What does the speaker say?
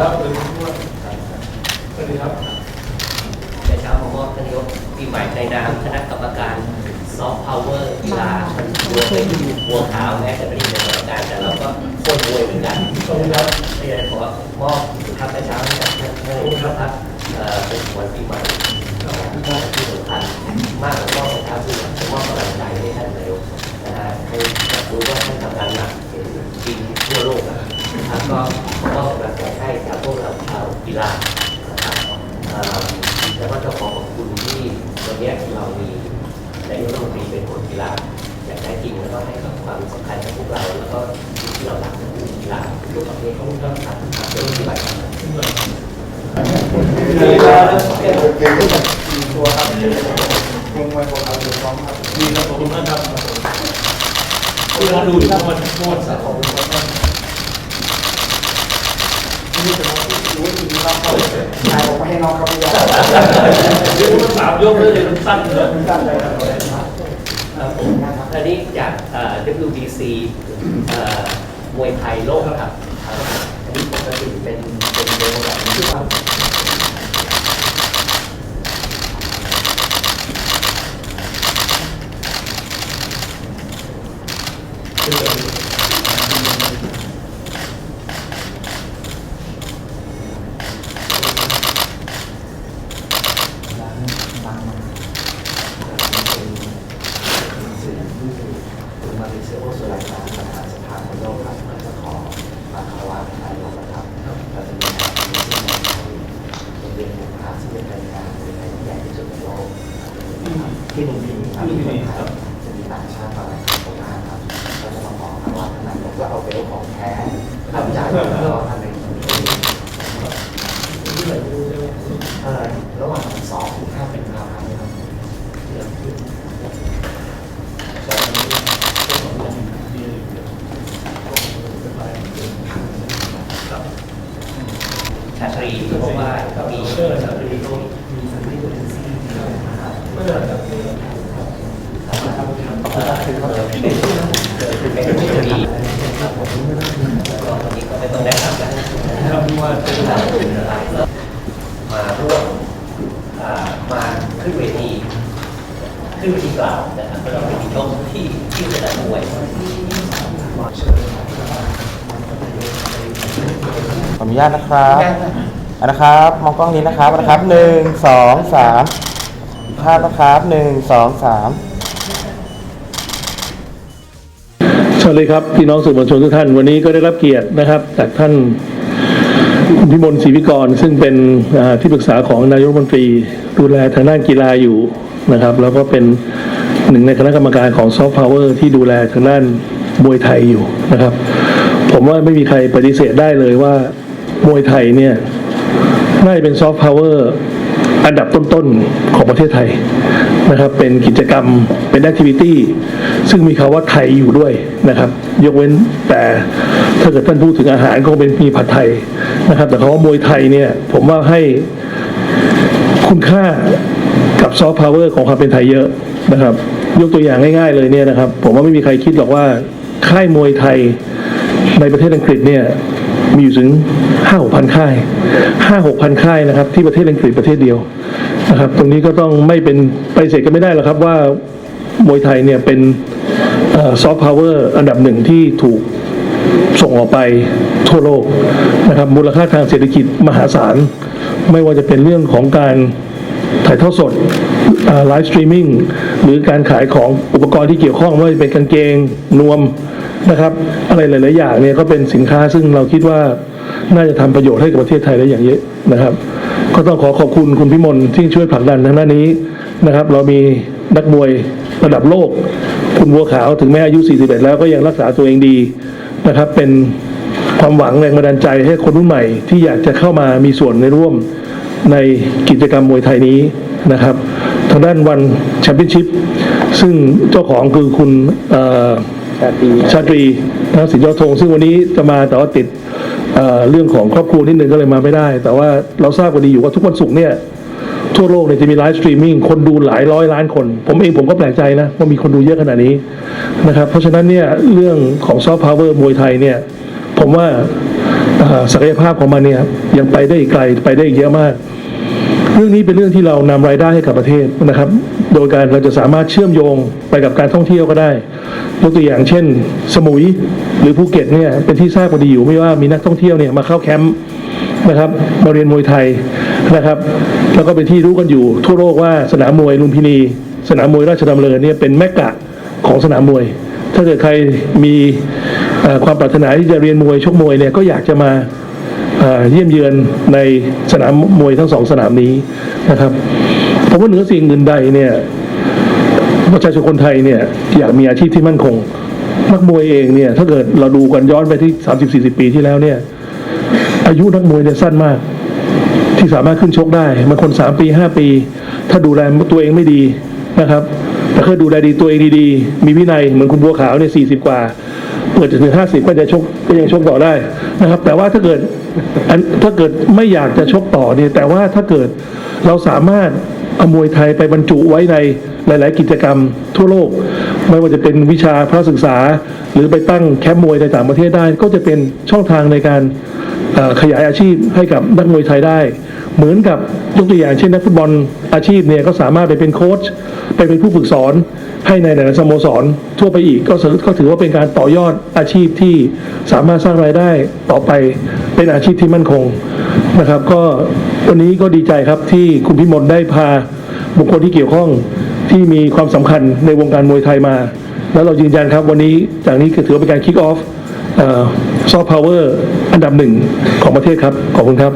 ครับสวัสดีครับสวัสดีครับแต่เช้ามมอบทานนายกปีใหม่ในนามคณะกรรมการซอฟต์พาวเวอร์กีฬามันรวมไปถึงบัวขาวแม้จะไม่ได้เป็นกรรมการแต่เราก็โคนรวยเหมือนกันขอบคุณครับไม่ได้ขอมอบทำแต่เช้าให้กับท่านท่านายกครับเอ่อเป็นวันปีใหม่ที่สำคัญมากกว่ามอบแต่เช้าคือผมมอบกำลังใจให้ท่านนายกนะฮะให้รู้ว่าท่านทำงานหนักเป็นจริงทั่วโลกนะครับก็มอบกำลังใจ ให้กับพวกเราชาวกีฬานะครับเอ่อแล้วก็จะขอขอบคุณที่วันนี้เรามีนายกรัฐมนตรีเป็นคนกีฬาอย่างแท้จริงแล้วก็ให้ความสำคัญกับพวกเราแล้วก็ที่เรารักคือกีฬาทุกประเภทของเราครับครับเป็นที่ไหนครับดีครับเก่งขึ้นมาสี่ตัวครับลงมาของเราถูกต้องครับดีครับขอบคุณมากครับคุณลองดูครับมันโคตรสัตว์ของผมครับนี่เป็ นี่จะรู้จริงครับเขาถ่ายออกมาให้น้องเขาไปยอมเดี๋ยวมันสามยกเลยมันสั้นเลยตั้งใจครับครับอันนี้จากเอ่อ WBC เอ่อมวยไทยโลกครับอันนี้ปกติเป็นเป็นเบลแบบนี้ครับ คุณมาริเซโอสุไลมาประธานสภาคนโลกครับแล้วก็ขอมาคารวะนายกนะครับเราจะมีงานที่ซึ่งในโรงเรียนบุคลาซึ่งเป็นรายงานในไทยที่ใหญ่ที่สุดในโลก ที่หนึ่งที่ครับที่คนไทยจะมีต่างชาติมาหลายคนมากครับเราจะมาขอคารวะท่านนายกเพื่อเอาเบลของแท้ทำจากแล้วก็ทำในที่เอ่อระหว่างสองถึงห้าเป็นพาพันธ์ครับ ชาตรีเพราะว่าก็มี เชื่อชาตรี มีสันติบาลซี ไม่ได้ครับ เป็นเป็นผู้ดีครับผ มก็ตอนนี้ก็ไม่ต้องได้ทำแล้วครับว่าเป็นมาร่วมมาขึ้นเวทีขึ้นเวทีกล่าวนะครับเราเป็นที่องที่ที่สนามมวยขออนุญาตนะครับอันนะครับมองกล้องนี้นะครับนะครับหนึ่งสองสามภาพนะครับหนึ่งสองสาม วัสดีครับพี่น้องสื่อมวลชนทุกท่านวันนี้ก็ได้รับเกียรตินะครับจากท่านพิมลศรีวิกรซึ่งเป็นที่ปรึกษาของนายกรัฐมนตรีดูแลทางด้านกีฬาอยู่นะครับ แล้วก็เป็นหนึ่งในคณะกรรมการของซอฟต์พาวเวอร์ที่ดูแลทางด้านมวยไทยอยู่นะครับ ผมว่าไม่มีใครปฏิเสธได้เลยว่ามวยไทยเนี่ยน่าจะเป็นซอฟต์พาวเวอร์ อันดับต้นๆของประเทศไทยนะครับเป็นกิจกรรมเป็นแอคทิวิตี้ซึ่งมีคำว่าไทยอยู่ด้วยนะครับ ยกเว้นแต่ถ้าเกิดท่านพูดถึงอาหารก็คงเป็นมีผัดไทยนะครับ แต่คำว่ามวยไทยเนี่ยผมว่าให้คุณค่ากับซอฟต์พาวเวอร์ของความเป็นไทยเยอะนะครับ ยกตัวอย่างง่ายๆเลยเนี่ยนะครับ ผมว่าไม่มีใครคิดหรอกว่าค่ายมวยไทยในประเทศอังกฤษเนี่ยมีอยู่ถึง ห้าหกพันค่ายห้าหกพันค่ายนะครับ ที่ประเทศอังกฤษประเทศเดียวนะครับ ตรงนี้ก็ต้องไม่เป็นไปเสธกันไม่ได้หรอกครับว่ามวยไทยเนี่ยเป็นซอฟต์พาวเวอร์อันดับหนึ่งที่ถูกส่งออกไปทั่วโลกนะครับ มูลค่าทางเศรษฐกิจมหาศาล ไม่ว่าจะเป็นเรื่องของการถ่ายทอดสดไลฟ์สตรีมมิ่งหรือการขายของอุปกรณ์ที่เกี่ยวข้องไม่ว่าจะเป็นกางเกงนวมนะครับ อะไรหลาย ๆ อย่างเนี่ยก็เป็นสินค้าซึ่งเราคิดว่า น่าจะทำประโยชน์ให้กับประเทศไทยได้อย่างเยอะนะครับ ก็ต้องขอขอบคุณคุณพิมลที่ช่วยผลักดันทางด้านนี้นะครับ เรามีนักมวยระดับโลก คุณบัวขาวถึงแม้อายุ 41 แล้วก็ยังรักษาตัวเองดีนะครับ เป็นความหวังแรงบันดาลใจให้คนรุ่นใหม่ที่อยากจะเข้ามามีส่วนในร่วมในกิจกรรมมวยไทยนี้นะครับ ทางด้านวันแชมเปี้ยนชิพซึ่งเจ้าของคือคุณเอ่อชาตรีชาตรีนะสินยอดธงซึ่งวันนี้จะมาแต่ว่าติดเอ่อ เรื่องของครอบครัวนิดนึงก็เลยมาไม่ได้ แต่ว่าเราทราบกันดีอยู่ว่าทุกวันศุกร์เนี่ยทั่วโลกเนี่ยจะมีไลฟ์สตรีมมิ่งคนดูหลายร้อยล้านคน ผมเองผมก็แปลกใจนะว่ามีคนดูเยอะขนาดนี้นะครับเพราะฉะนั้นเนี่ยเรื่องของซอฟต์พาวเวอร์มวยไทยเนี่ยผมว่าศักยภาพของมันเนี่ยยังไปได้อีกไกลไปได้อีกเยอะมาก เรื่องนี้เป็นเรื่องที่เรานำรายได้ให้กับประเทศนะครับ โดยการเราจะสามารถเชื่อมโยงไปกับการท่องเที่ยวก็ได้ยกตัวอย่างเช่น สมุย หรือภูเก็ตเนี่ยเป็นที่ทราบกันดีอยู่ไม่ว่ามีนักท่องเที่ยวเนี่ยมาเข้าแคมป์นะครับมาเรียนมวยไทยนะครับ แล้วก็เป็นที่รู้กันอยู่ ทั่วโลกว่าสนามมวยลุมพินี สนามมวยราชดำเนินเนี่ยเป็นแมกกะของสนามมวย ถ้าเกิดใครมีความปรารถนาที่จะเรียนมวยชกมวยเนี่ยก็อยากจะมาเอ่อเยี่ยมเยือนในสนามมวยทั้งสองสนามนี้นะครับผมว่าเหนือสิ่งอื่นใดเนี่ยประชาชนคนไทยเนี่ยอยากมีอาชีพที่มั่นคง นักมวยเองเนี่ย ถ้าเกิดเราดูกันย้อนไปที่30-40ปีที่แล้วเนี่ย อายุนักมวยเนี่ยสั้นมาก ที่สามารถขึ้นชกได้บางคน3ปี5ปี ถ้าดูแลตัวเองไม่ดีนะครับแต่ถ้าดูแลดีตัวเองดีๆ มีวินัยเหมือนคุณบัวขาวเนี่ย40กว่าเปิดจนถึงห้าสิบก็จะชกก็ยังชกต่อได้นะครับ แต่ว่าถ้าเกิดถ้าเกิดไม่อยากจะชกต่อเนี่ยแต่ว่าถ้าเกิดเราสามารถเอามวยไทยไปบรรจุไว้ในหลาย ๆ กิจกรรมทั่วโลก ไม่ว่าจะเป็นวิชาพระศึกษา หรือไปตั้งแคมป์มวยในต่างประเทศได้ ก็จะเป็นช่องทางในการขยายอาชีพให้กับนักมวยไทยได้ เหมือนกับยกตัวอย่างเช่นนักฟุตบอลอาชีพเนี่ยก็สามารถไปเป็นโค้ชไปเป็นผู้ฝึกสอนให้ในหลายสโมสร ทั่วไปอีกก็ถือก็ถือว่าเป็นการต่อยอดอาชีพที่สามารถสร้างรายได้ต่อไปเป็นอาชีพที่มั่นคงนะครับ ก็วันนี้ก็ดีใจครับที่คุณพิมลได้พาบุคคลที่เกี่ยวข้อง ที่มีความสำคัญในวงการมวยไทยมา แล้วเรายืนยันครับวันนี้จากนี้ก็ถือเป็นการคิกออฟซอฟต์พาวเวอร์อันดับหนึ่งของประเทศครับ ขอบคุณครับ